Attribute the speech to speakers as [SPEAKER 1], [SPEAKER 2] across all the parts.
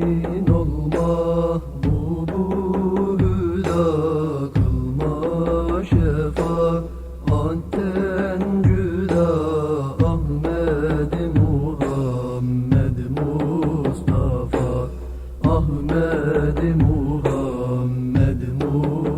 [SPEAKER 1] Sen olma bubu şefa. Anten cüda Ahmed Muhammed Mustafa. Ahmed Muhammed Mustafa.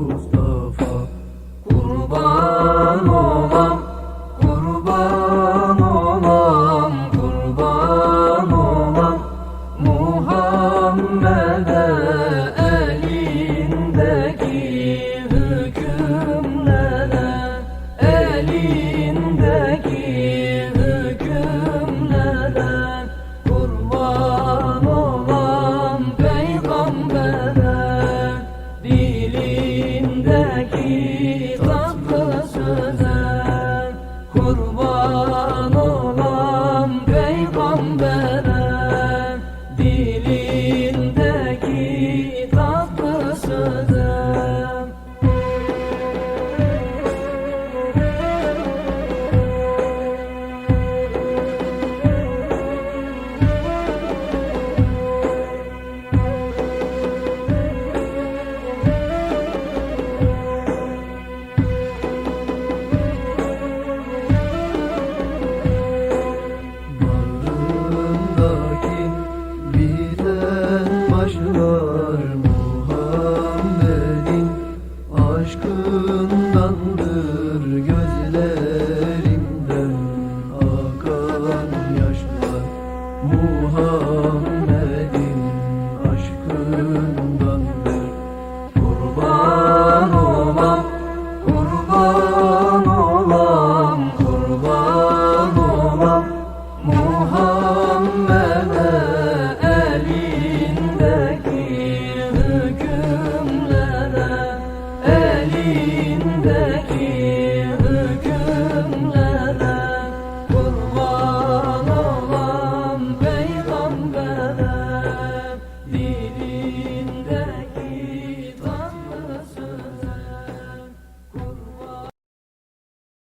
[SPEAKER 1] Yüreği hükümlere kurban olan peygambere Dilindeki tatlı söze kurban Happy.